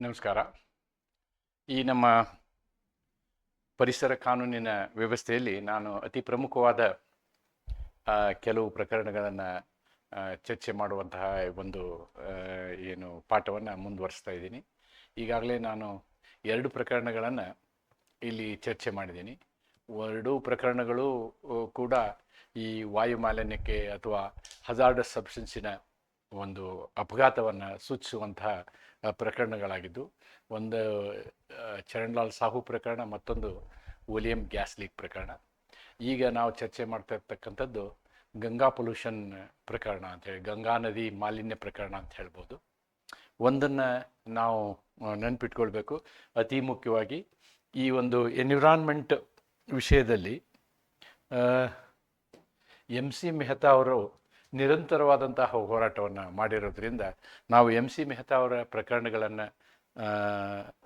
ನಮಸ್ಕಾರ. ಈ ನಮ್ಮ ಪರಿಸರ ಕಾನೂನಿನ ವ್ಯವಸ್ಥೆಯಲ್ಲಿ ನಾನು ಅತಿ ಪ್ರಮುಖವಾದ ಕೆಲವು ಪ್ರಕರಣಗಳನ್ನು ಚರ್ಚೆ ಮಾಡುವಂತಹ ಒಂದು ಏನು ಪಾಠವನ್ನು ಮುಂದುವರಿಸ್ತಾ ಇದ್ದೀನಿ. ಈಗಾಗಲೇ ನಾನು ಎರಡು ಪ್ರಕರಣಗಳನ್ನು ಇಲ್ಲಿ ಚರ್ಚೆ ಮಾಡಿದ್ದೀನಿ. ಎರಡೂ ಪ್ರಕರಣಗಳು ಕೂಡ ಈ ವಾಯು ಮಾಲಿನ್ಯಕ್ಕೆ ಅಥವಾ ಹಜಾರ್ಡಸ್ ಸಬ್ಸ್ಟೆನ್ಸಿನ ಒಂದು ಅಪಘಾತವನ್ನು ಸೂಚಿಸುವಂತಹ ಪ್ರಕರಣಗಳಾಗಿದ್ದು. ಒಂದು ಚರಣ್ಲಾಲ್ ಸಾಹು ಪ್ರಕರಣ, ಮತ್ತೊಂದು ವಿಲಿಯಂ ಗ್ಯಾಸ್ ಲೀಕ್ ಪ್ರಕರಣ. ಈಗ ನಾವು ಚರ್ಚೆ ಮಾಡ್ತಾ ಇರ್ತಕ್ಕಂಥದ್ದು ಗಂಗಾ ಪೊಲ್ಯೂಷನ್ ಪ್ರಕರಣ ಅಂತೇಳಿ ಗಂಗಾ ನದಿ ಮಾಲಿನ್ಯ ಪ್ರಕರಣ ಅಂತ ಹೇಳ್ಬೋದು. ಒಂದನ್ನು ನಾವು ನೆನ್ಪಿಟ್ಕೊಳ್ಬೇಕು. ಅತಿ ಮುಖ್ಯವಾಗಿ ಈ ಒಂದು ಎನ್ವಿರಾನ್ಮೆಂಟ್ ವಿಷಯದಲ್ಲಿ ಎಂ ಸಿ ಮೆಹ್ತಾ ಅವರು ನಿರಂತರವಾದಂತಹ ಹೋರಾಟವನ್ನು ಮಾಡಿರೋದ್ರಿಂದ ನಾವು ಎಂ ಸಿ ಮೆಹ್ತಾ ಅವರ ಪ್ರಕರಣಗಳನ್ನು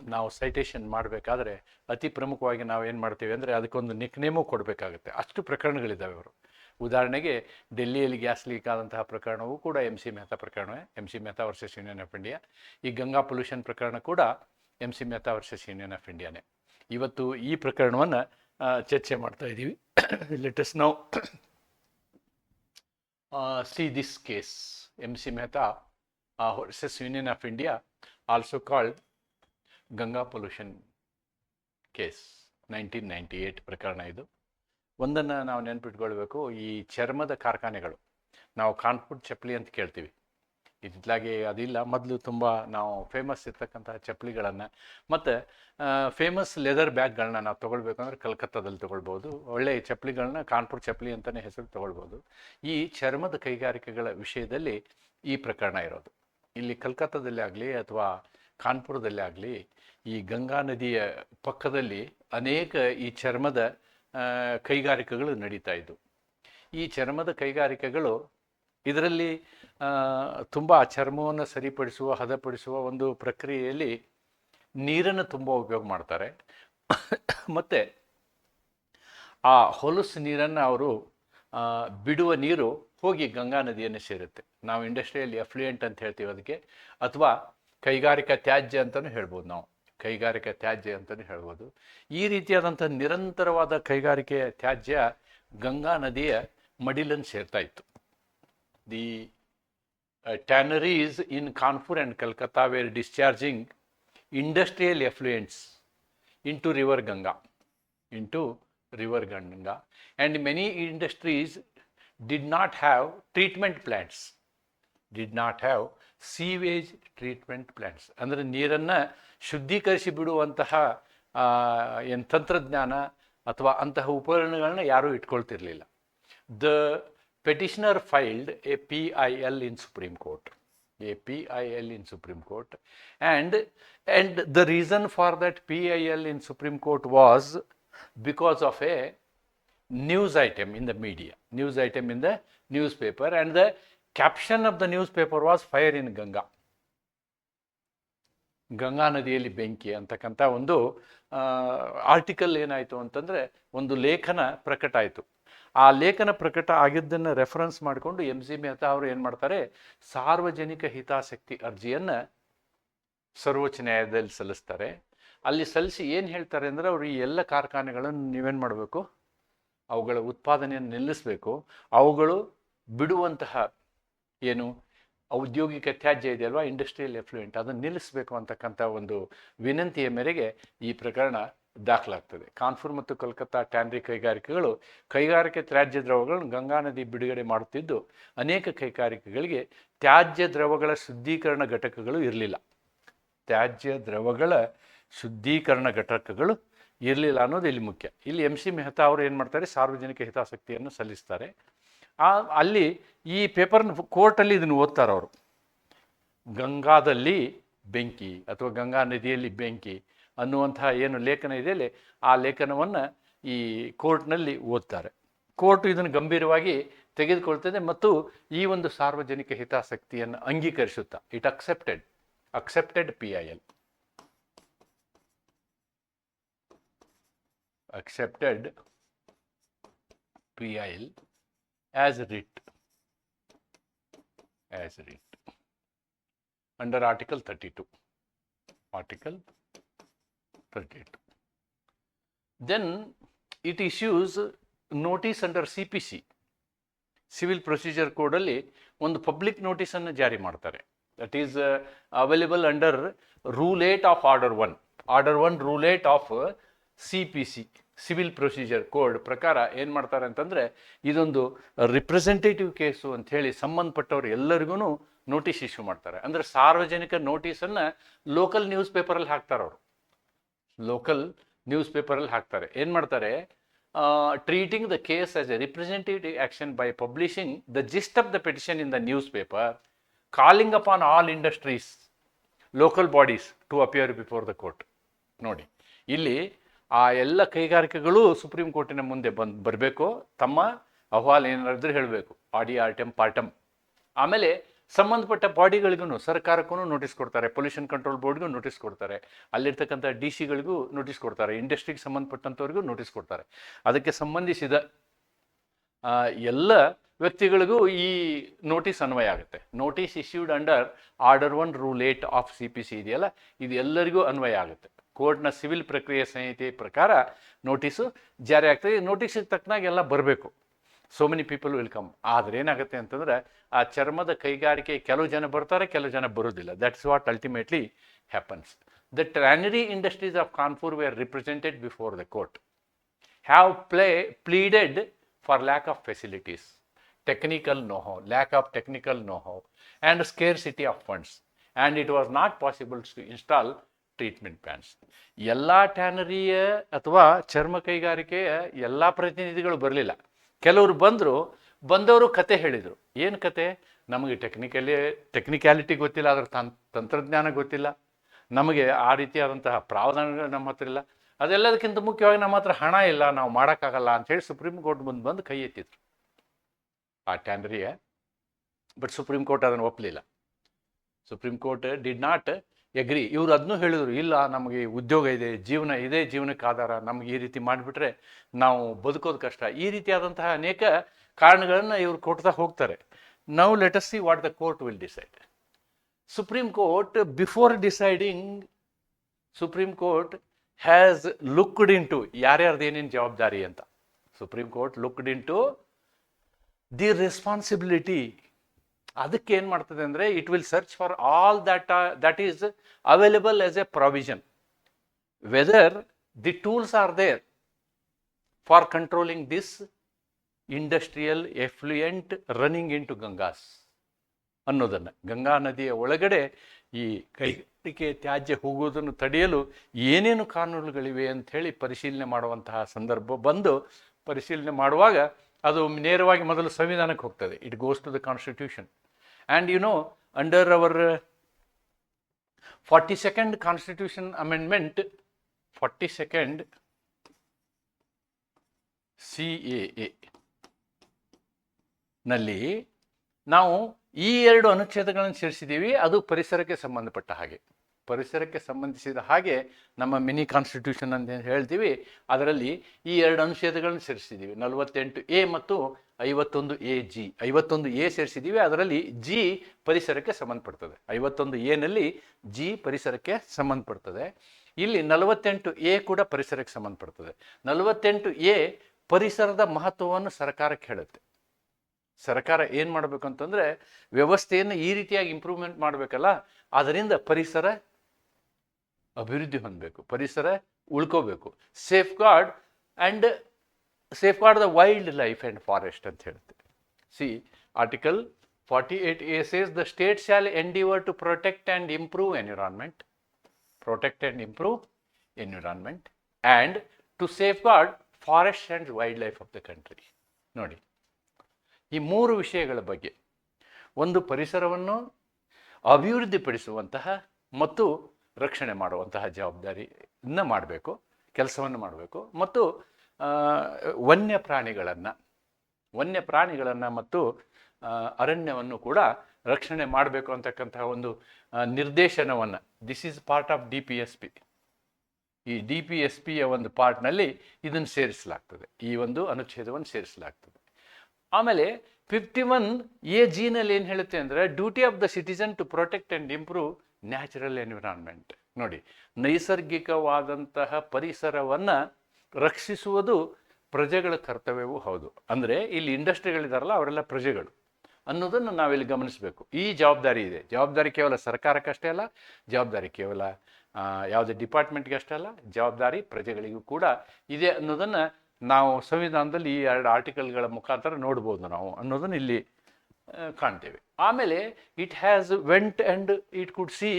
ನಾವು ಸೈಟೇಷನ್ ಮಾಡಬೇಕಾದ್ರೆ ಅತಿ ಪ್ರಮುಖವಾಗಿ ನಾವು ಏನು ಮಾಡ್ತೀವಿ ಅಂದರೆ ಅದಕ್ಕೊಂದು ನಿಕ್ನೇಮು ಕೊಡಬೇಕಾಗುತ್ತೆ. ಅಷ್ಟು ಪ್ರಕರಣಗಳಿದ್ದಾವೆ ಅವರು ಉದಾಹರಣೆಗೆ ಡೆಲ್ಲಿಯಲ್ಲಿ ಗ್ಯಾಸ್ ಲೀಕ್ ಆದಂತಹ ಪ್ರಕರಣವೂ ಕೂಡ M C Mehta ಪ್ರಕರಣವೇ. M C Mehta versus Union of India. ಈ ಗಂಗಾ ಪೊಲ್ಯೂಷನ್ ಪ್ರಕರಣ ಕೂಡ M C Mehta versus Union of India. ಇವತ್ತು ಈ ಪ್ರಕರಣವನ್ನು ಚರ್ಚೆ ಮಾಡ್ತಾ ಇದ್ದೀವಿ let's now uh, see this case, MC Mehta uh, versus Union of India, also called Ganga Pollution Case, 1998 ಪ್ರಕರಣ ಇದು ಒಂದನ್ನು ನಾವು ನೆನ್ಪಿಟ್ಕೊಳ್ಬೇಕು ಈ ಚರ್ಮದ ಕಾರ್ಖಾನೆಗಳು ನಾವು ಕಾನ್ಪುರ್ ಚಪ್ಪಲಿ ಅಂತ ಕೇಳ್ತೀವಿ ಇತ್ಲಾಗೆ ಅದಿಲ್ಲ. ಮೊದಲು ತುಂಬ ನಾವು ಫೇಮಸ್ ಇರ್ತಕ್ಕಂತಹ ಚಪ್ಪಲಿಗಳನ್ನು ಮತ್ತು ಫೇಮಸ್ ಲೆದರ್ ಬ್ಯಾಗ್ಗಳನ್ನ ನಾವು ತೊಗೊಳ್ಬೇಕಂದ್ರೆ ಕಲ್ಕತ್ತಾದಲ್ಲಿ ತೊಗೊಳ್ಬೋದು. ಒಳ್ಳೆಯ ಚಪ್ಪಲಿಗಳನ್ನ ಕಾನ್ಪುರ್ ಚಪ್ಪಲಿ ಅಂತಲೇ ಹೆಸರು ತೊಗೊಳ್ಬೋದು. ಈ ಚರ್ಮದ ಕೈಗಾರಿಕೆಗಳ ವಿಷಯದಲ್ಲಿ ಈ ಪ್ರಕರಣ ಇರೋದು. ಇಲ್ಲಿ ಕಲ್ಕತ್ತಾದಲ್ಲಿ ಆಗಲಿ ಅಥವಾ ಕಾನ್ಪುರದಲ್ಲಿ ಆಗಲಿ ಈ ಗಂಗಾ ನದಿಯ ಪಕ್ಕದಲ್ಲಿ ಅನೇಕ ಈ ಚರ್ಮದ ಕೈಗಾರಿಕೆಗಳು ನಡೀತಾ ಇದ್ದವು ಈ ಚರ್ಮದ ಕೈಗಾರಿಕೆಗಳು ಇದರಲ್ಲಿ ತುಂಬ ಚರ್ಮವನ್ನು ಸರಿಪಡಿಸುವ, ಹದಪಡಿಸುವ ಒಂದು ಪ್ರಕ್ರಿಯೆಯಲ್ಲಿ ನೀರನ್ನು ತುಂಬ ಉಪಯೋಗ ಮಾಡ್ತಾರೆ. ಮತ್ತು ಆ ಹೊಲಸು ನೀರನ್ನು ಅವರು ಬಿಡುವ ನೀರು ಹೋಗಿ ಗಂಗಾ ನದಿಯನ್ನು ಸೇರುತ್ತೆ. ನಾವು ಇಂಡಸ್ಟ್ರಿಯಲ್ಲಿ ಎಫ್ಲಿಯೆಂಟ್ ಅಂತ ಹೇಳ್ತೀವಿ ಅದಕ್ಕೆ. ಅಥವಾ ಕೈಗಾರಿಕಾ ತ್ಯಾಜ್ಯ ಅಂತಲೂ ಹೇಳ್ಬೋದು ನಾವು. ಕೈಗಾರಿಕಾ ತ್ಯಾಜ್ಯ ಅಂತಲೂ ಹೇಳ್ಬೋದು. ಈ ರೀತಿಯಾದಂಥ ನಿರಂತರವಾದ ಕೈಗಾರಿಕೆಯ ತ್ಯಾಜ್ಯ ಗಂಗಾ ನದಿಯ ಮಡಿಲನ್ನು ಸೇರ್ತಾ ಇತ್ತು. The Tanneries in Kanpur and Calcutta were discharging industrial effluents into river Ganga, into river Ganga, and many industries did not have treatment plants, did not have sewage treatment plants. ಅಂದರೆ ನೀರನ್ನು ಶುದ್ಧೀಕರಿಸಿ ಬಿಡುವಂತಹ ಆ, ಏನು ತಂತ್ರಜ್ಞಾನ ಅಥವಾ ಅಂತಹ ಉಪಕರಣಗಳನ್ನ ಯಾರೂ ಇಟ್ಕೊಳ್ತಿರ್ಲಿಲ್ಲ the Petitioner filed a P I L in Supreme Court a PIL in Supreme Court, and and the reason for that PIL in Supreme Court was because of a news item in the media, news item in the newspaper, and the caption of the newspaper was "Fire in Ganga." Ganga ನದಿಯಲ್ಲಿ ಬೆಂಕಿ ಅಂತಕ್ಕಂಥ ಒಂದು article ಏನಾಯಿತು ಅಂತಂದರೆ ಒಂದು ಲೇಖನ ಪ್ರಕಟ ಆಯಿತು ಆ ಲೇಖನ ಪ್ರಕಟ ಆಗಿದ್ದನ್ನು ರೆಫರೆನ್ಸ್ ಮಾಡಿಕೊಂಡು ಎಂ ಸಿ ಮೆಹ್ತಾ ಅವರು ಏನು ಮಾಡ್ತಾರೆ? ಸಾರ್ವಜನಿಕ ಹಿತಾಸಕ್ತಿ ಅರ್ಜಿಯನ್ನು ಸರ್ವೋಚ್ಚ ನ್ಯಾಯಾಲಯದಲ್ಲಿ ಸಲ್ಲಿಸ್ತಾರೆ. ಅಲ್ಲಿ ಸಲ್ಲಿಸಿ ಏನು ಹೇಳ್ತಾರೆ ಅಂದರೆ ಅವರು ಈ ಎಲ್ಲ ಕಾರ್ಖಾನೆಗಳನ್ನು ನೀವೇನು ಮಾಡಬೇಕು? ಅವುಗಳ ಉತ್ಪಾದನೆಯನ್ನು ನಿಲ್ಲಿಸಬೇಕು. ಅವುಗಳು ಬಿಡುವಂತಹ ಏನು ಔದ್ಯೋಗಿಕ ತ್ಯಾಜ್ಯ ಇದೆಯಲ್ವಾ ಇಂಡಸ್ಟ್ರಿಯಲ್ ಎಫ್ಲುಯೆಂಟ್ ಅದನ್ನು ನಿಲ್ಲಿಸಬೇಕು ಅಂತಕ್ಕಂಥ ಒಂದು ವಿನಂತಿಯ ಮೇರೆಗೆ ಈ ಪ್ರಕರಣ ದಾಖಲಾಗ್ತದೆ. ಕಾನ್ಪುರ್ ಮತ್ತು ಕೋಲ್ಕತ್ತಾ ಟ್ಯಾನ್ರಿ ಕೈಗಾರಿಕೆಗಳು ಕೈಗಾರಿಕೆ ತ್ಯಾಜ್ಯ ದ್ರವಗಳನ್ನು ಗಂಗಾ ನದಿ ಬಿಡುಗಡೆ ಮಾಡುತ್ತಿದ್ದು, ಅನೇಕ ಕೈಗಾರಿಕೆಗಳಿಗೆ ತ್ಯಾಜ್ಯ ದ್ರವಗಳ ಶುದ್ಧೀಕರಣ ಘಟಕಗಳು ಇರಲಿಲ್ಲ. ತ್ಯಾಜ್ಯ ದ್ರವಗಳ ಶುದ್ಧೀಕರಣ ಘಟಕಗಳು ಇರಲಿಲ್ಲ ಅನ್ನೋದು ಇಲ್ಲಿ ಮುಖ್ಯ. ಇಲ್ಲಿ ಎಂ ಸಿ ಮೆಹ್ತಾ ಅವರು ಏನು ಮಾಡ್ತಾರೆ? ಸಾರ್ವಜನಿಕ ಹಿತಾಸಕ್ತಿಯನ್ನು ಸಲ್ಲಿಸ್ತಾರೆ. ಆ, ಅಲ್ಲಿ ಈ ಪೇಪರ್ನ ಕೋರ್ಟಲ್ಲಿ ಇದನ್ನು ಓದ್ತಾರೆ ಅವರು ಗಂಗಾದಲ್ಲಿ ಬೆಂಕಿ ಅಥವಾ ಗಂಗಾ ನದಿಯಲ್ಲಿ ಬೆಂಕಿ ಅನ್ನುವಂತಹ ಏನು ಲೇಖನ ಇದೆಯಲ್ಲ, ಆ ಲೇಖನವನ್ನು ಈ ಕೋರ್ಟ್ನಲ್ಲಿ ಓದ್ತಾರೆ. ಕೋರ್ಟ್ ಇದನ್ನು ಗಂಭೀರವಾಗಿ ತೆಗೆದುಕೊಳ್ತದೆ ಮತ್ತು ಈ ಒಂದು ಸಾರ್ವಜನಿಕ ಹಿತಾಸಕ್ತಿಯನ್ನು ಅಂಗೀಕರಿಸುತ್ತಾ. It accepted accepted P I L accepted PIL as writ. As writ. Under Article 32. Article 38. Then, it issues C P C civil procedure ಕೋಡಲ್ಲಿ ಒಂದು ಪಬ್ಲಿಕ್ ನೋಟಿಸನ್ನು ಜಾರಿ ಮಾಡ್ತಾರೆ. That is available under rule eight of order one order one rule eight of C P C civil procedure code ಪ್ರಕಾರ ಏನು ಮಾಡ್ತಾರೆ ಅಂತಂದರೆ, ಇದೊಂದು representative case ಅಂತ ಹೇಳಿ ಸಂಬಂಧಪಟ್ಟವ್ರು ಎಲ್ಲರಿಗೂ ನೋಟಿಸ್ ಇಶ್ಯೂ ಮಾಡ್ತಾರೆ. ಅಂದರೆ ಸಾರ್ವಜನಿಕ ನೋಟಿಸನ್ನು ಲೋಕಲ್ ನ್ಯೂಸ್ ಪೇಪರಲ್ಲಿ ಹಾಕ್ತಾರೆ ಅವರು ಲೋಕಲ್ ನ್ಯೂಸ್ ಪೇಪರಲ್ಲಿ ಹಾಕ್ತಾರೆ. ಏನು ಮಾಡ್ತಾರೆ? Treating the case as a representative action by publishing the gist of the petition in the newspaper calling upon all industries local bodies to appear before the court ನೋಡಿ, ಇಲ್ಲಿ ಆ ಎಲ್ಲ ಕೈಗಾರಿಕೆಗಳು ಸುಪ್ರೀಂ ಕೋರ್ಟಿನ ಮುಂದೆ ಬಂದು, ಬರಬೇಕು? ತಮ್ಮ ಅಹವಾಲು ಏನಾದರೂ ಹೇಳಬೇಕು. ಆಡಿ ಆರ್ಟಮ್ ಪಾರ್ಟಮ್ ಆಮೇಲೆ ಸಂಬಂಧಪಟ್ಟ ಬಾಡಿಗಳಿಗೂ ಸರ್ಕಾರಕ್ಕೂ ನೋಟಿಸ್ ಕೊಡ್ತಾರೆ ಪೊಲ್ಯೂಷನ್ ಕಂಟ್ರೋಲ್ ಬೋರ್ಡ್ಗೂ ನೋಟಿಸ್ ಕೊಡ್ತಾರೆ, ಅಲ್ಲಿರ್ತಕ್ಕಂಥ ಡಿ ಸಿಗಳಿಗೂ ನೋಟಿಸ್ ಕೊಡ್ತಾರೆ ಇಂಡಸ್ಟ್ರಿಗೆ ಸಂಬಂಧಪಟ್ಟಂಥವ್ರಿಗೂ ನೋಟಿಸ್ ಕೊಡ್ತಾರೆ. ಅದಕ್ಕೆ ಸಂಬಂಧಿಸಿದ ಎಲ್ಲ ವ್ಯಕ್ತಿಗಳಿಗೂ ಈ ನೋಟಿಸ್ ಅನ್ವಯ ಆಗುತ್ತೆ. Notice issued under order one rule eight of C P C ಇದೆಯಲ್ಲ, ಇದು ಎಲ್ಲರಿಗೂ ಅನ್ವಯ ಆಗುತ್ತೆ. ಕೋರ್ಟ್ನ ಸಿವಿಲ್ ಪ್ರಕ್ರಿಯೆ ಸಂಹಿತೆ ಪ್ರಕಾರ ನೋಟಿಸು ಜಾರಿ ಆಗ್ತದೆ. ನೋಟಿಸಿಗೆ ತಕ್ಕನಾಗೆಲ್ಲ ಬರಬೇಕು. So many people will come ಆದರೆ ಏನಾಗುತ್ತೆ ಅಂತಂದರೆ ಆ ಚರ್ಮದ ಕೈಗಾರಿಕೆ ಕೆಲವು ಜನ ಬರ್ತಾರೆ ಕೆಲವು ಜನ ಬರೋದಿಲ್ಲ. That's what ultimately happens the tannery industries of Kanpur were represented before the court have play pleaded for lack of facilities technical know-how lack of technical technical know-how, and scarcity of funds. And it was not possible to install treatment plants ಎಲ್ಲ ಟ್ಯಾನರಿಯ ಅಥವಾ ಚರ್ಮ ಕೈಗಾರಿಕೆಯ ಎಲ್ಲ ಪ್ರತಿನಿಧಿಗಳು ಬರಲಿಲ್ಲ. ಕೆಲವರು ಬಂದರು, ಬಂದವರು ಕತೆ ಹೇಳಿದರು. ಏನು ಕತೆ? ನಮಗೆ ಟೆಕ್ನಿಕಲಿ ಟೆಕ್ನಿಕ್ಯಾಲಿಟಿ ಗೊತ್ತಿಲ್ಲ ಅದರ ತಂ- ತಂತ್ರಜ್ಞಾನ ಗೊತ್ತಿಲ್ಲ. ನಮಗೆ ಆ ರೀತಿಯಾದಂತಹ ಪ್ರಾವಧಾನಗಳು ನಮ್ಮ ಹತ್ರ ಇಲ್ಲ. ಅದೆಲ್ಲದಕ್ಕಿಂತ ಮುಖ್ಯವಾಗಿ ನಮ್ಮ ಹತ್ರ ಹಣ ಇಲ್ಲ, ನಾವು ಮಾಡೋಕ್ಕಾಗಲ್ಲ ಹೇಳಿ ಸುಪ್ರೀಂ ಕೋರ್ಟ್ ಮುಂದೆ ಬಂದು ಕೈ ಎತ್ತಿದ್ರು. ಆ ಟ್ಯಾನರಿಯ ಬಟ್ ಸುಪ್ರೀಂ ಕೋರ್ಟ್ ಅದನ್ನು ಒಪ್ಪಲಿಲ್ಲ Supreme Court did not agree ಇವರು ಅದನ್ನೂ ಹೇಳಿದರು, ಇಲ್ಲ, ನಮಗೆ ಉದ್ಯೋಗ ಇದೆ, ಜೀವನ ಇದೆ, ಜೀವನಕ್ಕೆ ಆಧಾರ, ನಮಗೆ ಈ ರೀತಿ ಮಾಡಿಬಿಟ್ರೆ ನಾವು ಬದುಕೋದು ಕಷ್ಟ. ಈ ರೀತಿಯಾದಂತಹ ಅನೇಕ ಕಾರಣಗಳನ್ನು ಇವರು ಕೊಡ್ತಾ ಹೋಗ್ತಾರೆ. Now let's see what the court will decide supreme court before deciding supreme court has looked into ಯಾರ್ಯಾರ್ದು ಏನೇನು ಜವಾಬ್ದಾರಿ ಅಂತ. Supreme court looked into the responsibility ಅದಕ್ಕೆ ಏನು ಮಾಡ್ತದೆ ಅಂದರೆ it will search for all that that is available as a provision whether the tools are there for controlling this industrial effluent running into Ganga's ಅನ್ನೋದನ್ನು. ಗಂಗಾ ನದಿಯ ಒಳಗಡೆ ಈ ಕೈಗಾರಿಕೆ ತ್ಯಾಜ್ಯ ಹೋಗುವುದನ್ನು ತಡೆಯಲು ಏನೇನು ಕಾನೂನುಗಳಿವೆ ಅಂತ ಹೇಳಿ ಪರಿಶೀಲನೆ ಮಾಡುವಂತಹ ಸಂದರ್ಭ ಬಂದು ಪರಿಶೀಲನೆ ಮಾಡುವಾಗ ಅದು ನೇರವಾಗಿ ಮೊದಲು ಸಂವಿಧಾನಕ್ಕೆ ಹೋಗ್ತದೆ. It goes to the constitution under our forty second constitution amendment forty second C A A ನಲ್ಲಿ ನಾವು ಈ ಎರಡು ಅನುಚ್ಛೇದಗಳನ್ನು ಸೇರಿಸಿದ್ದೀವಿ, ಅದು ಪರಿಸರಕ್ಕೆ ಸಂಬಂಧಪಟ್ಟ ಹಾಗೆ. ಪರಿಸರಕ್ಕೆ ಸಂಬಂಧಿಸಿದ ಹಾಗೆ ನಮ್ಮ ಮಿನಿ ಕಾನ್ಸ್ಟಿಟ್ಯೂಷನ್ ಅಂತ ಹೇಳ್ತೀವಿ, ಅದರಲ್ಲಿ ಈ ಎರಡು ಅನುಚ್ಛೇದಗಳನ್ನು ಸೇರಿಸಿದ್ದೀವಿ ನಲವತ್ತೆಂಟು ಎ ಮತ್ತು ಐವತ್ತೊಂದು ಎ ಜಿ ಐವತ್ತೊಂದು ಎ ಸೇರಿಸಿದ್ದೀವಿ ಅದರಲ್ಲಿ ಜಿ ಪರಿಸರಕ್ಕೆ ಸಂಬಂಧಪಡ್ತದೆ. ಐವತ್ತೊಂದು ಎನಲ್ಲಿ ಜಿ ಪರಿಸರಕ್ಕೆ ಸಂಬಂಧಪಡ್ತದೆ. ಇಲ್ಲಿ ನಲವತ್ತೆಂಟು ಎ ಕೂಡ ಪರಿಸರಕ್ಕೆ ಸಂಬಂಧಪಡ್ತದೆ. ನಲವತ್ತೆಂಟು ಎ ಪರಿಸರದ ಮಹತ್ವವನ್ನು ಸರ್ಕಾರಕ್ಕೆ ಹೇಳುತ್ತೆ. ಸರ್ಕಾರ ಏನು ಮಾಡಬೇಕು ಅಂತಂದರೆ ವ್ಯವಸ್ಥೆಯನ್ನು ಈ ರೀತಿಯಾಗಿ ಇಂಪ್ರೂವ್ಮೆಂಟ್ ಮಾಡಬೇಕಲ್ಲ, ಅದರಿಂದ ಪರಿಸರ ಅಭಿವೃದ್ಧಿ ಹೊಂದಬೇಕು, ಪರಿಸರ ಉಳ್ಕೋಬೇಕು. Safeguard and safeguard the wildlife and forest ಅಂತ ಹೇಳುತ್ತೆ. See article forty eight A says the state shall endeavour to protect and improve environment protect and improve environment and to safeguard forest and wildlife of the country ನೋಡಿ, ಈ ಮೂರು ವಿಷಯಗಳ ಬಗ್ಗೆ ಒಂದು ಪರಿಸರವನ್ನು ಅಭಿವೃದ್ಧಿಪಡಿಸುವಂತಹ ಮತ್ತು ರಕ್ಷಣೆ ಮಾಡುವಂತಹ ಜವಾಬ್ದಾರಿಯನ್ನು ಮಾಡಬೇಕು, ಕೆಲಸವನ್ನು ಮಾಡಬೇಕು. ಮತ್ತು ವನ್ಯ ಪ್ರಾಣಿಗಳನ್ನು ವನ್ಯ ಪ್ರಾಣಿಗಳನ್ನು ಮತ್ತು ಅರಣ್ಯವನ್ನು ಕೂಡ ರಕ್ಷಣೆ ಮಾಡಬೇಕು ಅಂತಕ್ಕಂತಹ ಒಂದು ನಿರ್ದೇಶನವನ್ನು this is part of D P S P ಈ ಡಿ ಪಿ ಎಸ್ ಪಿಯ ಒಂದು ಪಾರ್ಟ್ನಲ್ಲಿ ಇದನ್ನು ಸೇರಿಸಲಾಗ್ತದೆ. ಈ ಒಂದು ಅನುಚ್ಛೇದವನ್ನು ಸೇರಿಸಲಾಗ್ತದೆ. ಆಮೇಲೆ ಫಿಫ್ಟಿ ಒನ್ ಎ ಜಿನಲ್ಲಿ ಏನು ಹೇಳುತ್ತೆ ಅಂದರೆ duty of the citizen to protect and improve natural environment. ನೋಡಿ, ನೈಸರ್ಗಿಕವಾದಂತಹ ಪರಿಸರವನ್ನು ರಕ್ಷಿಸುವುದು ಪ್ರಜೆಗಳ ಕರ್ತವ್ಯವೂ ಹೌದು. ಅಂದರೆ ಇಲ್ಲಿ ಇಂಡಸ್ಟ್ರಿಗಳಿದಾರಲ್ಲ, ಅವರೆಲ್ಲ ಪ್ರಜೆಗಳು. ಅನ್ನೋದನ್ನು ನಾವಿಲ್ಲಿ ಗಮನಿಸಬೇಕು. ಈ ಜವಾಬ್ದಾರಿ ಇದೆ. ಜವಾಬ್ದಾರಿ ಕೇವಲ ಸರ್ಕಾರಕ್ಕಷ್ಟೇ ಅಲ್ಲ, ಜವಾಬ್ದಾರಿ ಕೇವಲ ಯಾವುದೇ ಡಿಪಾರ್ಟ್ಮೆಂಟ್ಗೆ ಅಷ್ಟೇ ಅಲ್ಲ, ಜವಾಬ್ದಾರಿ ಪ್ರಜೆಗಳಿಗೂ ಕೂಡ ಇದೆ ಅನ್ನೋದನ್ನು ನಾವು ಸಂವಿಧಾನದಲ್ಲಿ ಈ ಎರಡು ಆರ್ಟಿಕಲ್ಗಳ ಮುಖಾಂತರ ನೋಡ್ಬೋದು ನಾವು ಅನ್ನೋದನ್ನು ಇಲ್ಲಿ ಕಾಣ್ತೇವೆ. ಆಮೇಲೆ it has went and it could see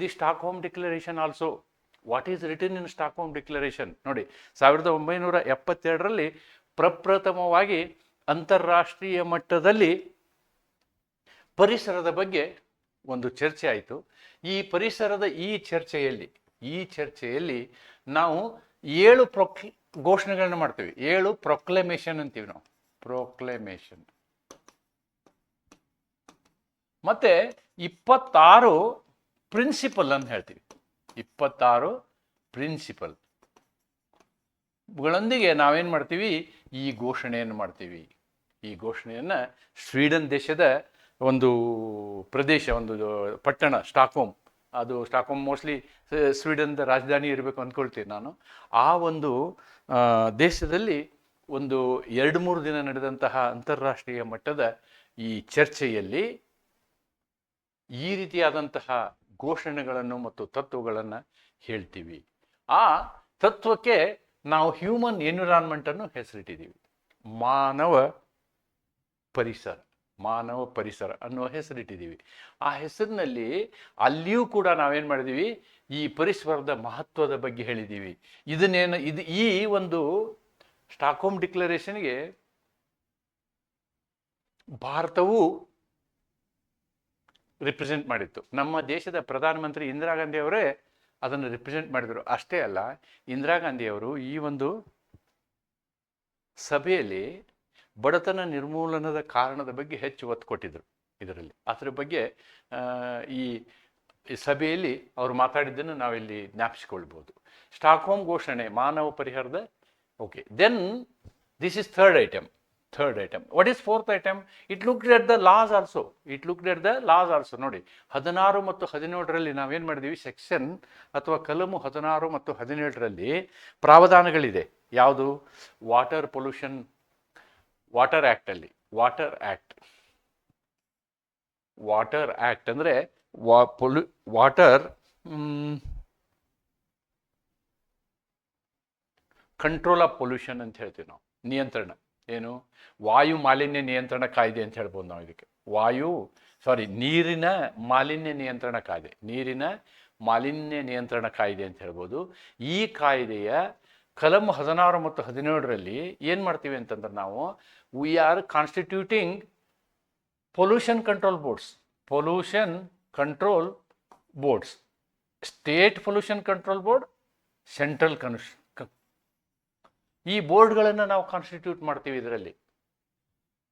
the Stockholm declaration also what is return in Stockholm declaration ನೋಡಿ, ಸಾವಿರದ ಒಂಬೈನೂರ ಎಪ್ಪತ್ತೆರಡರಲ್ಲಿ ಪ್ರಪ್ರಥಮವಾಗಿ ಅಂತಾರಾಷ್ಟ್ರೀಯ ಮಟ್ಟದಲ್ಲಿ ಪರಿಸರದ ಬಗ್ಗೆ ಒಂದು ಚರ್ಚೆ ಆಯಿತು. ಈ ಪರಿಸರದ ಈ ಚರ್ಚೆಯಲ್ಲಿ ಈ ಚರ್ಚೆಯಲ್ಲಿ ನಾವು ಏಳು ಪ್ರೊಕ್, ಘೋಷಣೆಗಳನ್ನ ಮಾಡ್ತೀವಿ. ಏಳು ಪ್ರೊಕ್ಲೆಮೇಷನ್ ಅಂತೀವಿ ನಾವು. ಪ್ರೊಕ್ಲೆಮೇಷನ್. ಮತ್ತೆ ಇಪ್ಪತ್ತಾರು ಪ್ರಿನ್ಸಿಪಲ್ ಅಂತ ಹೇಳ್ತೀವಿ. ಇಪ್ಪತ್ತಾರು ಪ್ರಿನ್ಸಿಪಲ್ ಗಳೊಂದಿಗೆ ನಾವೇನು ಮಾಡ್ತೀವಿ? ಈ ಘೋಷಣೆಯನ್ನು ಮಾಡ್ತೀವಿ. ಈ ಘೋಷಣೆಯನ್ನು ಸ್ವೀಡನ್ ದೇಶದ ಒಂದು ಪ್ರದೇಶ, ಒಂದು ಪಟ್ಟಣ, ಸ್ಟಾಕ್ಹೋಮ್. ಅದು ಸ್ಟಾಕ್ಹೋಮ್ ಮೋಸ್ಟ್ಲಿ ಸ್ವೀಡನ್ದ ರಾಜಧಾನಿ ಇರಬೇಕು ಅಂದ್ಕೊಳ್ತೀನಿ ನಾನು. ಆ ಒಂದು ದೇಶದಲ್ಲಿ ಒಂದು ಎರಡು ಮೂರು ದಿನ ನಡೆದಂತಹ ಅಂತಾರಾಷ್ಟ್ರೀಯ ಮಟ್ಟದ ಈ ಚರ್ಚೆಯಲ್ಲಿ ಈ ರೀತಿಯಾದಂತಹ ಘೋಷಣೆಗಳನ್ನು ಮತ್ತು ತತ್ವಗಳನ್ನು ಹೇಳ್ತೀವಿ. ಆ ತತ್ವಕ್ಕೆ ನಾವು ಹ್ಯೂಮನ್ ಎನ್ವಿರಾನ್ಮೆಂಟನ್ನು ಹೆಸರಿಟ್ಟಿದ್ದೀವಿ ಮಾನವ ಪರಿಸರ ಮಾನವ ಪರಿಸರ ಅನ್ನುವ ಹೆಸರಿಟ್ಟಿದ್ದೀವಿ ಆ ಹೆಸರಿನಲ್ಲಿ ಅಲ್ಲಿಯೂ ಕೂಡ ನಾವೇನು ಮಾಡಿದ್ದೀವಿ ಈ ಪರಿಸರದ ಮಹತ್ವದ ಬಗ್ಗೆ ಹೇಳಿದ್ದೀವಿ ಇದನ್ನೇನು, ಇದು ಈ ಒಂದು ಸ್ಟಾಕ್ಹೋಮ್ ಡಿಕ್ಲರೇಷನ್ಗೆ ಭಾರತವು ರಿಪ್ರೆಸೆಂಟ್ ಮಾಡಿತ್ತು. ನಮ್ಮ ದೇಶದ ಪ್ರಧಾನಮಂತ್ರಿ ಇಂದಿರಾ ಗಾಂಧಿ ಅವರೇ ಅದನ್ನು ರಿಪ್ರೆಸೆಂಟ್ ಮಾಡಿದರು. ಅಷ್ಟೇ ಅಲ್ಲ, ಇಂದಿರಾ ಗಾಂಧಿ ಅವರು ಈ ಒಂದು ಸಭೆಯಲ್ಲಿ ಬಡತನ ನಿರ್ಮೂಲನದ ಕಾರಣದ ಬಗ್ಗೆ ಹೆಚ್ಚು ಒತ್ತು ಕೊಟ್ಟಿದ್ದರು ಇದರಲ್ಲಿ. ಅದರ ಬಗ್ಗೆ ಈ ಈ ಸಭೆಯಲ್ಲಿ ಅವರು ಮಾತಾಡಿದ್ದನ್ನು ನಾವಿಲ್ಲಿ ಜ್ಞಾಪಿಸಿಕೊಳ್ಬೋದು. ಸ್ಟಾಕ್ಹೋಮ್ ಘೋಷಣೆ, ಮಾನವ ಪರಿಹಾರದ, okay. Then this is third item third item what is fourth item it looked at the laws also it looked at the laws also ನೋಡಿ, ಹದಿನಾರು ಮತ್ತು ಹದಿನೇಳರಲ್ಲಿ ನಾವೇನು ಮಾಡಿದ್ದೀವಿ ಸೆಕ್ಷನ್ ಅಥವಾ ಕಲಮು ಹದಿನಾರು ಮತ್ತು ಹದಿನೇಳರಲ್ಲಿ ಪ್ರಾವಧಾನಗಳಿದೆ. ಯಾವುದು? ವಾಟರ್ ಪೊಲ್ಯೂಷನ್ ವಾಟರ್ ಆ್ಯಕ್ಟಲ್ಲಿ ವಾಟರ್ ಆ್ಯಕ್ಟ್ ವಾಟರ್ ಆ್ಯಕ್ಟ್ ಅಂದರೆ ವಾ ಪೊಲ್ಯು ವಾಟರ್ ಕಂಟ್ರೋಲ್ ಆಫ್ ಪೊಲ್ಯೂಷನ್ ಅಂತ ಹೇಳ್ತೀವಿ ನಾವು. ನಿಯಂತ್ರಣ. ಏನು? ವಾಯು ಮಾಲಿನ್ಯ ನಿಯಂತ್ರಣ ಕಾಯ್ದೆ ಅಂತ ಹೇಳ್ಬೋದು ನಾವು ಇದಕ್ಕೆ. ವಾಯು ಸಾರಿ ನೀರಿನ ಮಾಲಿನ್ಯ ನಿಯಂತ್ರಣ ಕಾಯ್ದೆ. ನೀರಿನ ಮಾಲಿನ್ಯ ನಿಯಂತ್ರಣ ಕಾಯ್ದೆ ಅಂತ ಹೇಳ್ಬೋದು. ಈ ಕಾಯ್ದೆಯ ಕಲಂ ಹದಿನಾರು ಮತ್ತು ಹದಿನೇಳರಲ್ಲಿ ಏನು ಮಾಡ್ತೀವಿ ಅಂತಂದ್ರೆ ನಾವು we are constituting pollution control boards pollution control boards state pollution control board central ಕನ್ಸ್ ಈ ಬೋರ್ಡ್ಗಳನ್ನು ನಾವು ಕಾನ್ಸ್ಟಿಟ್ಯೂಟ್ ಮಾಡ್ತೀವಿ ಇದರಲ್ಲಿ.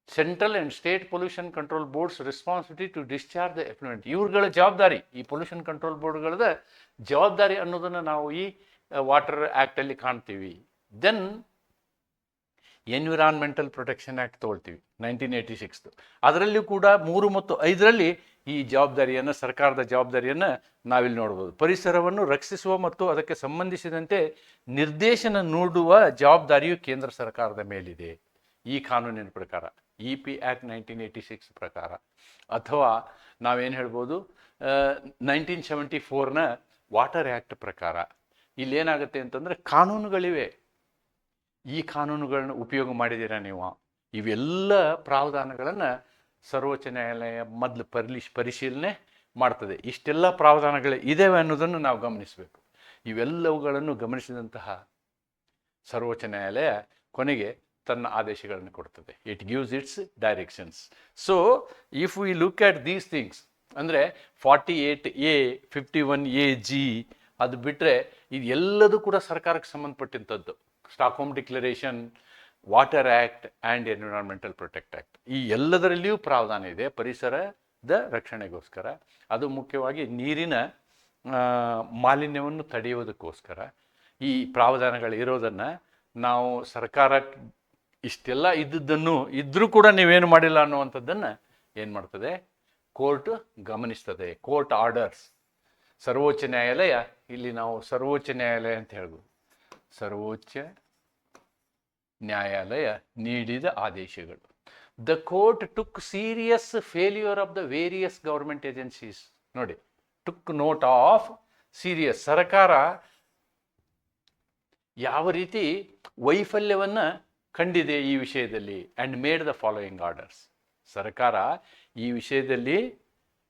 Central and state pollution control boards responsibility to discharge the effluent ಇವ್ರುಗಳ ಜವಾಬ್ದಾರಿ, ಈ ಪೊಲ್ಯೂಷನ್ ಕಂಟ್ರೋಲ್ ಬೋರ್ಡ್ಗಳದ ಜವಾಬ್ದಾರಿ ಅನ್ನೋದನ್ನು ನಾವು ಈ ವಾಟರ್ ಆ್ಯಕ್ಟಲ್ಲಿ ಕಾಣ್ತೀವಿ. ದೆನ್ ಎನ್ವಿರಾನ್ಮೆಂಟಲ್ ಪ್ರೊಟೆಕ್ಷನ್ ಆ್ಯಕ್ಟ್ ತೊಗೊಳ್ತೀವಿ ನೈನ್ಟೀನ್ ಏಯ್ಟಿ ಸಿಕ್ಸ್ದು ಅದರಲ್ಲಿಯೂ ಕೂಡ ಮೂರು ಮತ್ತು ಐದರಲ್ಲಿ ಈ ಜವಾಬ್ದಾರಿಯನ್ನು, ಸರ್ಕಾರದ ಜವಾಬ್ದಾರಿಯನ್ನು ನಾವಿಲ್ಲಿ ನೋಡ್ಬೋದು. ಪರಿಸರವನ್ನು ರಕ್ಷಿಸುವ ಮತ್ತು ಅದಕ್ಕೆ ಸಂಬಂಧಿಸಿದಂತೆ ನಿರ್ದೇಶನ ನೀಡುವ ಜವಾಬ್ದಾರಿಯು ಕೇಂದ್ರ ಸರ್ಕಾರದ ಮೇಲಿದೆ. ಈ ಕಾನೂನಿನ ಪ್ರಕಾರ E P act nineteen eighty six ಪ್ರಕಾರ. ಅಥವಾ ನಾವೇನು ಹೇಳ್ಬೋದು ನೈನ್ಟೀನ್ ಸೆವೆಂಟಿ ಫೋರ್ನ ವಾಟರ್ ಆ್ಯಕ್ಟ್ ಪ್ರಕಾರ. ಇಲ್ಲೇನಾಗುತ್ತೆ ಅಂತಂದರೆ ಕಾನೂನುಗಳಿವೆ. ಈ ಕಾನೂನುಗಳನ್ನ ಉಪಯೋಗ ಮಾಡಿದ್ದೀರಾ ನೀವು? ಇವೆಲ್ಲ ಪ್ರಾವಧಾನಗಳನ್ನು ಸರ್ವೋಚ್ಚ ನ್ಯಾಯಾಲಯ ಮೊದಲು ಪರಿಶ್ ಪರಿಶೀಲನೆ ಮಾಡ್ತದೆ. ಇಷ್ಟೆಲ್ಲ ಪ್ರಾವಧಾನಗಳು ಇದ್ದಾವೆ ಅನ್ನೋದನ್ನು ನಾವು ಗಮನಿಸಬೇಕು. ಇವೆಲ್ಲವುಗಳನ್ನು ಗಮನಿಸಿದಂತಹ ಸರ್ವೋಚ್ಚ ನ್ಯಾಯಾಲಯ ಕೊನೆಗೆ ತನ್ನ ಆದೇಶಗಳನ್ನು ಕೊಡ್ತದೆ. It gives its directions so if we look at these things ಅಂದರೆ forty eight A fifty one A G ಅದು ಬಿಟ್ಟರೆ ಇದು ಎಲ್ಲದೂ ಕೂಡ ಸರ್ಕಾರಕ್ಕೆ ಸಂಬಂಧಪಟ್ಟಂಥದ್ದು. Stockholm declaration water act and environmental protect act ಈ ಎಲ್ಲದರಲ್ಲಿಯೂ ಪ್ರಾವಧಾನ ಇದೆ. ಪರಿಸರದ ರಕ್ಷಣೆಗೋಸ್ಕರ. ಅದು ಮುಖ್ಯವಾಗಿ ನೀರಿನ ಮಾಲಿನ್ಯವನ್ನು ತಡೆಯುವುದಕ್ಕೋಸ್ಕರ. ಈ ಪ್ರಾವಧಾನಗಳು ಇರೋದನ್ನು ನಾವು ಸರ್ಕಾರ ಇಷ್ಟೆಲ್ಲ ಇದ್ದದ್ದನ್ನು ಇದ್ದರೂ ಕೂಡ ನೀವೇನು ಮಾಡಿಲ್ಲ ಅನ್ನುವಂಥದ್ದನ್ನು ಏನು ಮಾಡ್ತದೆ? ಕೋರ್ಟ್ ಗಮನಿಸ್ತದೆ. Court orders. ಸರ್ವೋಚ್ಚ ನ್ಯಾಯಾಲಯ, ಇಲ್ಲಿ ನಾವು ಸರ್ವೋಚ್ಚ ನ್ಯಾಯಾಲಯ ಅಂತ ಹೇಳ್ಬೋದು. ಸರ್ವೋಚ್ಚ ನ್ಯಾಯಾಲಯ ನೀಡಿದ ಆದೇಶಗಳು. The court took serious failure of the various government agencies ನೋಡಿ ಟುಕ್ ನೋಟ್ ಆಫ್ ಸೀರಿಯಸ್ ಸರ್ಕಾರ ಯಾವ ರೀತಿ ವೈಫಲ್ಯವನ್ನು ಕಂಡಿದೆ ಈ ವಿಷಯದಲ್ಲಿ and made the following orders ಸರ್ಕಾರ ಈ ವಿಷಯದಲ್ಲಿ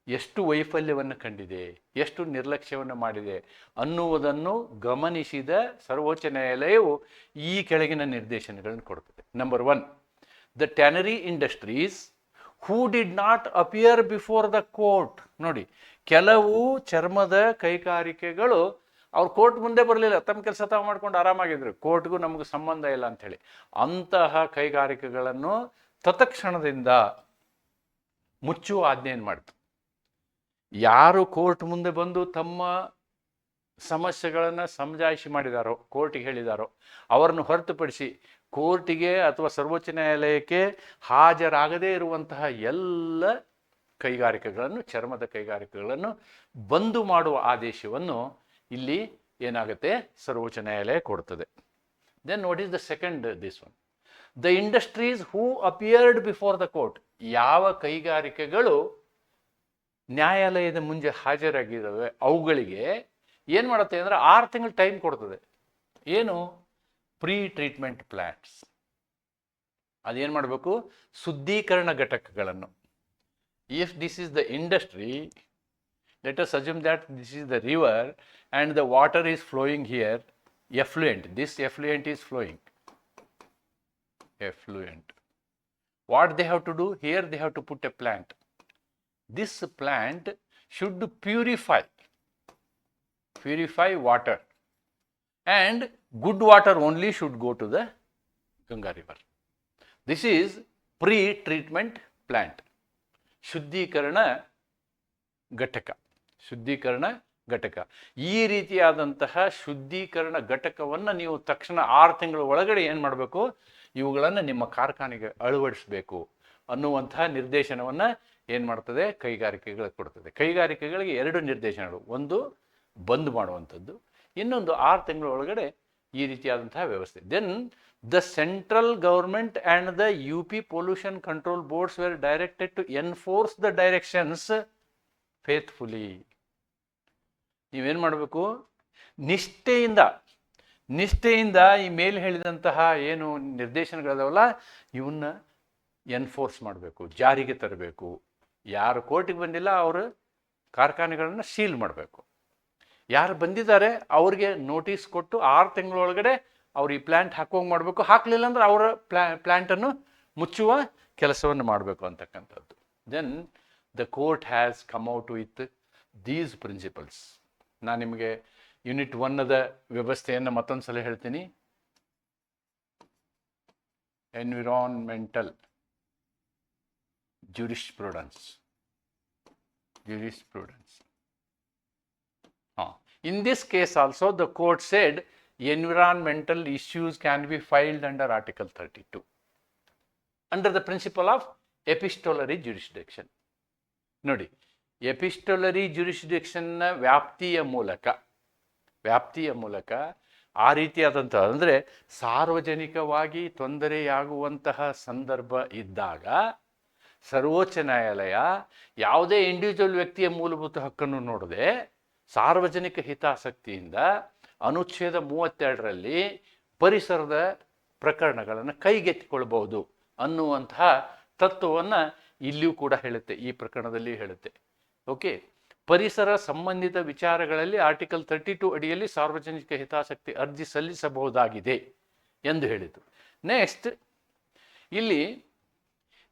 ಎಷ್ಟು ವೈಫಲ್ಯವನ್ನು ಕಂಡಿದೆ, ಎಷ್ಟು ನಿರ್ಲಕ್ಷ್ಯವನ್ನು ಮಾಡಿದೆ ಅನ್ನುವುದನ್ನು ಗಮನಿಸಿದ ಸರ್ವೋಚ್ಚ ನ್ಯಾಯಾಲಯವು ಈ ಕೆಳಗಿನ ನಿರ್ದೇಶನಗಳನ್ನು ಕೊಡುತ್ತದೆ. Number one the tannery industries who did not appear before the court ನೋಡಿ, ಕೆಲವು ಚರ್ಮದ ಕೈಗಾರಿಕೆಗಳು ಅವ್ರು ಕೋರ್ಟ್ ಮುಂದೆ ಬರಲಿಲ್ಲ. ತಮ್ಮ ಕೆಲಸ ತಾವು ಮಾಡ್ಕೊಂಡು ಆರಾಮಾಗಿದ್ರು. ಕೋರ್ಟ್ಗೂ ನಮಗೆ ಸಂಬಂಧ ಇಲ್ಲ ಅಂಥೇಳಿ. ಅಂತಹ ಕೈಗಾರಿಕೆಗಳನ್ನು ತತ್ಕ್ಷಣದಿಂದ ಮುಚ್ಚುವ ಆಜ್ಞೆಯನ್ನು ಮಾಡಿತು. ಯಾರು ಕೋರ್ಟ್ ಮುಂದೆ ಬಂದು ತಮ್ಮ ಸಮಸ್ಯೆಗಳನ್ನು ಸಮಜಾಯಿಷಿ ಮಾಡಿದಾರೋ, ಕೋರ್ಟಿಗೆ ಹೇಳಿದಾರೋ, ಅವರನ್ನು ಹೊರತುಪಡಿಸಿ ಕೋರ್ಟಿಗೆ ಅಥವಾ ಸರ್ವೋಚ್ಚ ನ್ಯಾಯಾಲಯಕ್ಕೆ ಹಾಜರಾಗದೇ ಇರುವಂತಹ ಎಲ್ಲ ಕೈಗಾರಿಕೆಗಳನ್ನು, ಚರ್ಮದ ಕೈಗಾರಿಕೆಗಳನ್ನು ಬಂದು ಮಾಡುವ ಆದೇಶವನ್ನು ಇಲ್ಲಿ ಏನಾಗುತ್ತೆ? ಸರ್ವೋಚ್ಚ ನ್ಯಾಯಾಲಯ ಕೊಡ್ತದೆ. Then what is the second this one the industries who appeared before the court ಯಾವ ಕೈಗಾರಿಕೆಗಳು ನ್ಯಾಯಾಲಯದ ಮುಂದೆ ಹಾಜರಾಗಿದ್ದಾವೆ ಅವುಗಳಿಗೆ ಏನು ಮಾಡುತ್ತೆ ಅಂದರೆ ಆರು ತಿಂಗಳು ಟೈಮ್ ಕೊಡ್ತದೆ. ಏನು? ಪ್ರೀ ಟ್ರೀಟ್ಮೆಂಟ್ ಪ್ಲ್ಯಾಂಟ್ಸ್ ಅದೇನು ಮಾಡಬೇಕು? ಶುದ್ಧೀಕರಣ ಘಟಕಗಳನ್ನು. If this is the industry let us assume that this is the river and the water is flowing here effluent this effluent is flowing effluent what they have to do here they have to put a plant. This plant should purify, purify water. And good water only should go to the Ganga river. This is pre-treatment plant. ಶುದ್ಧೀಕರಣ ಘಟಕ ಶುದ್ಧೀಕರಣ ಘಟಕ ಈ ರೀತಿಯಾದಂತಹ ಶುದ್ಧೀಕರಣ ಘಟಕವನ್ನು ನೀವು ತಕ್ಷಣ ಆರು ತಿಂಗಳ ಒಳಗಡೆ ಏನು ಮಾಡಬೇಕು ಇವುಗಳನ್ನು ನಿಮ್ಮ ಕಾರ್ಖಾನೆಗೆ ಅಳವಡಿಸಬೇಕು ಅನ್ನುವಂತಹ ನಿರ್ದೇಶನವನ್ನು ಏನು ಮಾಡ್ತದೆ? ಕೈಗಾರಿಕೆಗಳಿಗೆ ಕೊಡ್ತದೆ. ಕೈಗಾರಿಕೆಗಳಿಗೆ ಎರಡು ನಿರ್ದೇಶನಗಳು. ಒಂದು ಬಂದ್ ಮಾಡುವಂಥದ್ದು, ಇನ್ನೊಂದು ಆರು ತಿಂಗಳ ಒಳಗಡೆ ಈ ರೀತಿಯಾದಂತಹ ವ್ಯವಸ್ಥೆ. Then the central government and the U P pollution control boards were directed to enforce the directions faithfully ನೀವೇನು ಮಾಡಬೇಕು? ನಿಷ್ಠೆಯಿಂದ ನಿಷ್ಠೆಯಿಂದ ಈ ಮೇಲೆ ಹೇಳಿದಂತಹ ಏನು ನಿರ್ದೇಶನಗಳಿದಾವಲ್ಲ, ಇವನ್ನ ಎನ್ಫೋರ್ಸ್ ಮಾಡಬೇಕು, ಜಾರಿಗೆ ತರಬೇಕು. ಯಾರು ಕೋರ್ಟಿಗೆ ಬಂದಿಲ್ಲ, ಅವರು ಕಾರ್ಖಾನೆಗಳನ್ನು ಸೀಲ್ ಮಾಡಬೇಕು. ಯಾರು ಬಂದಿದ್ದಾರೆ, ಅವ್ರಿಗೆ ನೋಟಿಸ್ ಕೊಟ್ಟು ಆರು ತಿಂಗಳೊಳಗಡೆ ಅವ್ರು ಈ ಪ್ಲ್ಯಾಂಟ್ ಹಾಕೋಂಗೆ ಮಾಡಬೇಕು. ಹಾಕಲಿಲ್ಲ ಅಂದ್ರೆ ಅವರ ಪ್ಲ್ಯಾ ಪ್ಲ್ಯಾಂಟನ್ನು ಮುಚ್ಚುವ ಕೆಲಸವನ್ನು ಮಾಡಬೇಕು ಅಂತಕ್ಕಂಥದ್ದು. Then the court has come out with these principles ನಾನು ನಿಮಗೆ ಯೂನಿಟ್ ಒನ್ನದ ವ್ಯವಸ್ಥೆಯನ್ನು ಮತ್ತೊಂದು ಸಲ ಹೇಳ್ತೀನಿ. Environmental jurisprudence jurisprudence Uh, in this case also the court said environmental issues can be filed under article 32 under the principle of epistolary jurisdiction ನೋಡಿ ಎಪಿಸ್ಟೊಲರಿ ಜುರಿಸ್ಡಿಕ್ಷನ್ನ ವ್ಯಾಪ್ತಿಯ ಮೂಲಕ ವ್ಯಾಪ್ತಿಯ ಮೂಲಕ ಆ ರೀತಿಯಾದಂಥ ಅಂದರೆ ಸಾರ್ವಜನಿಕವಾಗಿ ತೊಂದರೆಯಾಗುವಂತಹ ಸಂದರ್ಭ ಇದ್ದಾಗ ಸರ್ವೋಚ್ಚ ನ್ಯಾಯಾಲಯ ಯಾವುದೇ ಇಂಡಿವಿಜುವಲ್ ವ್ಯಕ್ತಿಯ ಮೂಲಭೂತ ಹಕ್ಕನ್ನು ನೋಡದೆ ಸಾರ್ವಜನಿಕ ಹಿತಾಸಕ್ತಿಯಿಂದ ಅನುಚ್ಛೇದ ಮೂವತ್ತೆರಡರಲ್ಲಿ ಪರಿಸರದ ಪ್ರಕರಣಗಳನ್ನು ಕೈಗೆತ್ತಿಕೊಳ್ಳಬಹುದು ಅನ್ನುವಂತಹ ತತ್ವವನ್ನು ಇಲ್ಲಿಯೂ ಕೂಡ ಹೇಳುತ್ತೆ, ಈ ಪ್ರಕರಣದಲ್ಲಿ ಹೇಳುತ್ತೆ. ಓಕೆ ಪರಿಸರ ಸಂಬಂಧಿತ ವಿಚಾರಗಳಲ್ಲಿ ಆರ್ಟಿಕಲ್ ತರ್ಟಿ ಟು ಅಡಿಯಲ್ಲಿ ಸಾರ್ವಜನಿಕ ಹಿತಾಸಕ್ತಿ ಅರ್ಜಿ ಸಲ್ಲಿಸಬಹುದಾಗಿದೆ ಎಂದು ಹೇಳಿತು ನೆಕ್ಸ್ಟ್ ಇಲ್ಲಿ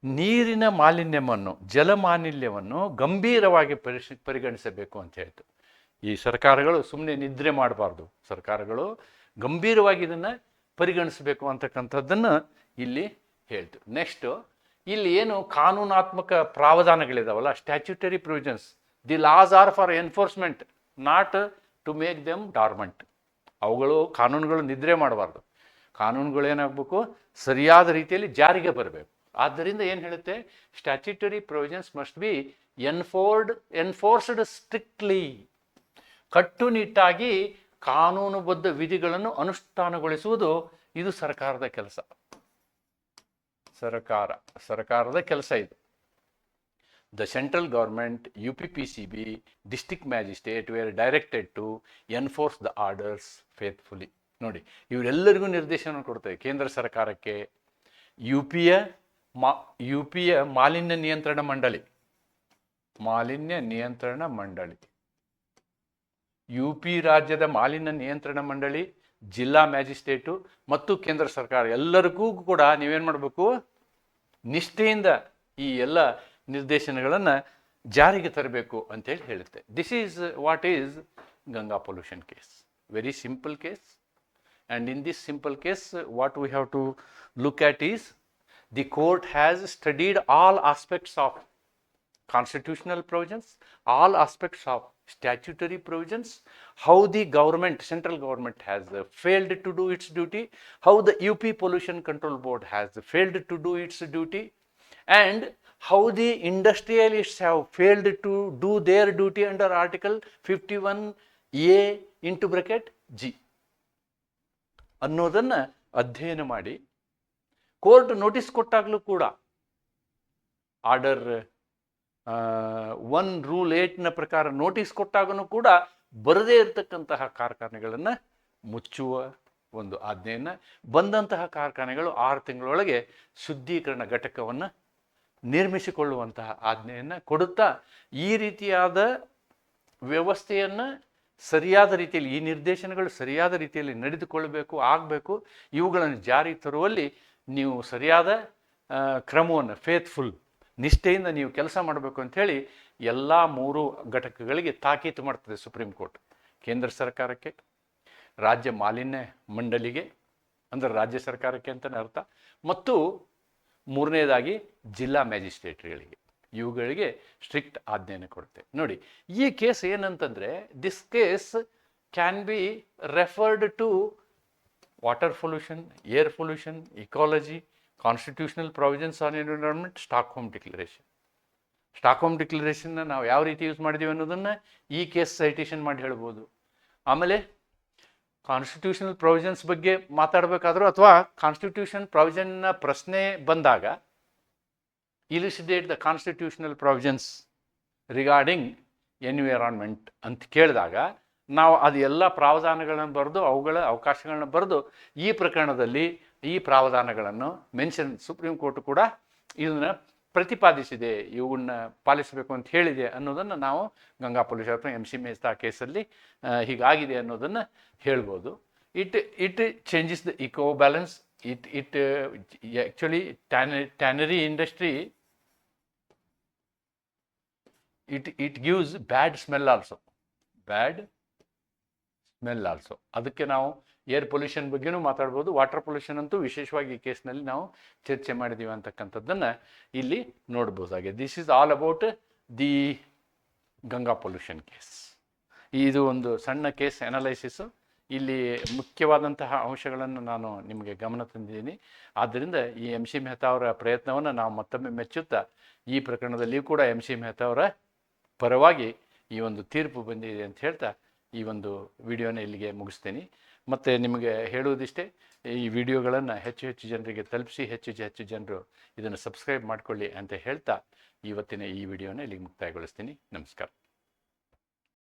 ನೀರಿನ ಮಾಲಿನ್ಯವನ್ನು, ಜಲಮಾಲಿನ್ಯವನ್ನು ಗಂಭೀರವಾಗಿ ಪರಿಶ್, ಪರಿಗಣಿಸಬೇಕು ಅಂತ ಹೇಳ್ತು. ಈ ಸರ್ಕಾರಗಳು ಸುಮ್ಮನೆ ನಿದ್ರೆ ಮಾಡಬಾರ್ದು. ಸರ್ಕಾರಗಳು ಗಂಭೀರವಾಗಿ ಇದನ್ನು ಪರಿಗಣಿಸಬೇಕು ಅಂತಕ್ಕಂಥದ್ದನ್ನು ಇಲ್ಲಿ ಹೇಳ್ತು. ನೆಕ್ಸ್ಟು ಇಲ್ಲಿ ಏನು ಕಾನೂನಾತ್ಮಕ ಪ್ರಾವಧಾನಗಳಿದಾವಲ್ಲ statutory provisions the laws are for enforcement not to make them dormant ಅವುಗಳು, ಕಾನೂನುಗಳು ನಿದ್ರೆ ಮಾಡಬಾರ್ದು. ಕಾನೂನುಗಳು ಏನಾಗಬೇಕು ಸರಿಯಾದ ರೀತಿಯಲ್ಲಿ ಜಾರಿಗೆ ಬರಬೇಕು. ಆದ್ದರಿಂದ ಏನು ಹೇಳುತ್ತೆ? Statutory provisions must be enforced enforced strictly ಕಟ್ಟುನಿಟ್ಟಾಗಿ ಕಾನೂನುಬದ್ಧ ವಿಧಿಗಳನ್ನು ಅನುಷ್ಠಾನಗೊಳಿಸುವುದು ಇದು ಸರ್ಕಾರದ ಕೆಲಸ. ಸರ್ಕಾರ, ಸರ್ಕಾರದ ಕೆಲಸ ಇದು. The central government U P P C B district magistrate were directed to enforce the orders faithfully ನೋಡಿ, ಇವರೆಲ್ಲರಿಗೂ ನಿರ್ದೇಶನ ಕೊಡ್ತೇವೆ ಕೇಂದ್ರ ಸರ್ಕಾರಕ್ಕೆ. ಯು ಪಿಯ ಮಾ, ಯು ಪಿಯ ಮಾಲಿನ್ಯ ನಿಯಂತ್ರಣ ಮಂಡಳಿ. ಮಾಲಿನ್ಯ ನಿಯಂತ್ರಣ ಮಂಡಳಿ. ಯು ಪಿ ರಾಜ್ಯದ ಮಾಲಿನ್ಯ ನಿಯಂತ್ರಣ ಮಂಡಳಿ, ಜಿಲ್ಲಾ ಮ್ಯಾಜಿಸ್ಟ್ರೇಟು ಮತ್ತು ಕೇಂದ್ರ ಸರ್ಕಾರ ಎಲ್ಲರಿಗೂ ಕೂಡ ನೀವೇನು ಮಾಡಬೇಕು? ನಿಷ್ಠೆಯಿಂದ ಈ ಎಲ್ಲ ನಿರ್ದೇಶನಗಳನ್ನು ಜಾರಿಗೆ ತರಬೇಕು ಅಂತೇಳಿ ಹೇಳುತ್ತೆ. This is what is Ganga pollution case very simple case and in this simple case what we have to look at is the court has studied all aspects of constitutional provisions, all aspects of statutory provisions, how the government, central government has uh, failed to do its duty, how the UP Pollution Control Board has failed to do its duty, and how the industrialists have failed to do their duty under Article 51A into bracket G. ಅನ್ನೋದನ್ನು ಅಧ್ಯಯನ ಮಾಡಿ court notice ಕೊಟ್ಟಾಗಲೂ ಕೂಡ order one rule ಏಟ್ನ ಪ್ರಕಾರ notice ಕೊಟ್ಟಾಗನೂ ಕೂಡ ಬರದೇ ಇರತಕ್ಕಂತಹ ಕಾರ್ಖಾನೆಗಳನ್ನು ಮುಚ್ಚುವ ಒಂದು ಆಜ್ಞೆಯನ್ನು ಬಂದಂತಹ ಕಾರ್ಖಾನೆಗಳು ಆರು ತಿಂಗಳೊಳಗೆ ಶುದ್ಧೀಕರಣ ಘಟಕವನ್ನು ನಿರ್ಮಿಸಿಕೊಳ್ಳುವಂತಹ ಆಜ್ಞೆಯನ್ನು ಕೊಡುತ್ತಾ ಈ ರೀತಿಯಾದ ವ್ಯವಸ್ಥೆಯನ್ನು ಸರಿಯಾದ ರೀತಿಯಲ್ಲಿ, ಈ ನಿರ್ದೇಶನಗಳು ಸರಿಯಾದ ರೀತಿಯಲ್ಲಿ ನಡೆದುಕೊಳ್ಳಬೇಕು ಆಗಬೇಕು, ಇವುಗಳನ್ನು ಜಾರಿಗೆ ತರುವಲ್ಲಿ ನೀವು ಸರಿಯಾದ ಕ್ರಮವನ್ನು ಫೇತ್ಫುಲ್ ನಿಷ್ಠೆಯಿಂದ ನೀವು ಕೆಲಸ ಮಾಡಬೇಕು ಅಂಥೇಳಿ ಎಲ್ಲ ಮೂರು ಘಟಕಗಳಿಗೆ ತಾಕೀತು ಮಾಡ್ತದೆ ಸುಪ್ರೀಂ ಕೋರ್ಟ್ ಕೇಂದ್ರ ಸರ್ಕಾರಕ್ಕೆ, ರಾಜ್ಯ ಮಾಲಿನ್ಯ ಮಂಡಳಿಗೆ, ಅಂದರೆ ರಾಜ್ಯ ಸರ್ಕಾರಕ್ಕೆ ಅಂತಲೇ ಅರ್ಥ. ಮತ್ತು ಮೂರನೇದಾಗಿ ಜಿಲ್ಲಾ ಮ್ಯಾಜಿಸ್ಟ್ರೇಟ್ಗಳಿಗೆ, ಇವುಗಳಿಗೆ ಸ್ಟ್ರಿಕ್ಟ್ ಆಜ್ಞೆಯನ್ನು ಕೊಡುತ್ತೆ. ನೋಡಿ, ಈ ಕೇಸ್ ಏನಂತಂದರೆ this case can be referred to water pollution air pollution ecology constitutional provisions on environment Stockholm declaration Stockholm ಡಿಕ್ಲರೇಷನ್ನ ನಾವು ಯಾವ ರೀತಿ ಯೂಸ್ ಮಾಡಿದ್ದೀವಿ ಅನ್ನೋದನ್ನು ಈ ಕೇಸ್ ಸೈಟೇಷನ್ ಮಾಡಿ ಹೇಳ್ಬೋದು. ಆಮೇಲೆ ಕಾನ್ಸ್ಟಿಟ್ಯೂಷನಲ್ ಪ್ರೊವಿಜನ್ಸ್ ಬಗ್ಗೆ ಮಾತಾಡಬೇಕಾದ್ರೂ ಅಥವಾ ಕಾನ್ಸ್ಟಿಟ್ಯೂಷನ್ ಪ್ರಾವಿಷನ್ನ ಪ್ರಶ್ನೆ ಬಂದಾಗ elucidate the constitutional provisions regarding environment ಅಂತ ಕೇಳಿದಾಗ ನಾವು ಅದು ಎಲ್ಲ ಪ್ರಾವಧಾನಗಳನ್ನು ಬರೆದು ಅವುಗಳ ಅವಕಾಶಗಳನ್ನ ಬರೆದು ಈ ಪ್ರಕರಣದಲ್ಲಿ ಈ ಪ್ರಾವಧಾನಗಳನ್ನು ಮೆನ್ಷನ್ ಸುಪ್ರೀಂ ಕೋರ್ಟ್ ಕೂಡ ಇದನ್ನು ಪ್ರತಿಪಾದಿಸಿದೆ ಇವುಗಳನ್ನ ಪಾಲಿಸಬೇಕು ಅಂತ ಹೇಳಿದೆ ಅನ್ನೋದನ್ನು ನಾವು ಗಂಗಾ ಪೊಲೀಸ್ ಅಥವಾ ಎಂ ಸಿ ಮೇಸ್ತಾ ಕೇಸಲ್ಲಿ ಹೀಗಾಗಿದೆ ಅನ್ನೋದನ್ನು ಹೇಳ್ಬೋದು. It it changes the eco balance it it actually ಟ್ಯಾನ tannery industry it it gives bad smell also bad smell also ಅದಕ್ಕೆ ನಾವು ಏರ್ ಪೊಲ್ಯೂಷನ್ ಬಗ್ಗೆನೂ ಮಾತಾಡ್ಬೋದು ವಾಟರ್ ಪೊಲ್ಯೂಷನ್ ಅಂತೂ ವಿಶೇಷವಾಗಿ ಈ ಕೇಸ್ನಲ್ಲಿ ನಾವು ಚರ್ಚೆ ಮಾಡಿದ್ದೀವಿ ಅಂತಕ್ಕಂಥದ್ದನ್ನು ಇಲ್ಲಿ ನೋಡ್ಬೋದಾಗಿದೆ this is all about the Ganga pollution case ಇದು ಒಂದು ಸಣ್ಣ ಕೇಸ್ ಅನಲೈಸಿಸು ಇಲ್ಲಿ ಮುಖ್ಯವಾದಂತಹ ಅಂಶಗಳನ್ನು ನಾನು ನಿಮಗೆ ಗಮನ ತಂದಿದ್ದೀನಿ. ಆದ್ದರಿಂದ ಈ ಎಂ ಸಿ ಮೆಹ್ತಾ ಅವರ ಪ್ರಯತ್ನವನ್ನು ನಾವು ಮತ್ತೊಮ್ಮೆ ಮೆಚ್ಚುತ್ತಾ ಈ ಪ್ರಕರಣದಲ್ಲಿಯೂ ಕೂಡ ಎಂ ಸಿ ಮೆಹ್ತಾ ಅವರ ಪರವಾಗಿ ಈ ಒಂದು ತೀರ್ಪು ಬಂದಿದೆ ಅಂತ ಹೇಳ್ತಾ ಈ ಒಂದು ವಿಡಿಯೋನ ಇಲ್ಲಿಗೆ ಮುಗಿಸ್ತೀನಿ. ಮತ್ತು ನಿಮಗೆ ಹೇಳುವುದಿಷ್ಟೇ, ಈ ವಿಡಿಯೋಗಳನ್ನು ಹೆಚ್ಚು ಹೆಚ್ಚು ಜನರಿಗೆ ತಲುಪಿಸಿ, ಹೆಚ್ಚು ಹೆಚ್ಚು ಜನರು ಇದನ್ನು ಸಬ್ಸ್ಕ್ರೈಬ್ ಮಾಡಿಕೊಳ್ಳಿ ಅಂತ ಹೇಳ್ತಾ ಇವತ್ತಿನ ಈ ವಿಡಿಯೋನ ಇಲ್ಲಿಗೆ ಮುಕ್ತಾಯಗೊಳಿಸ್ತೀನಿ. ನಮಸ್ಕಾರ.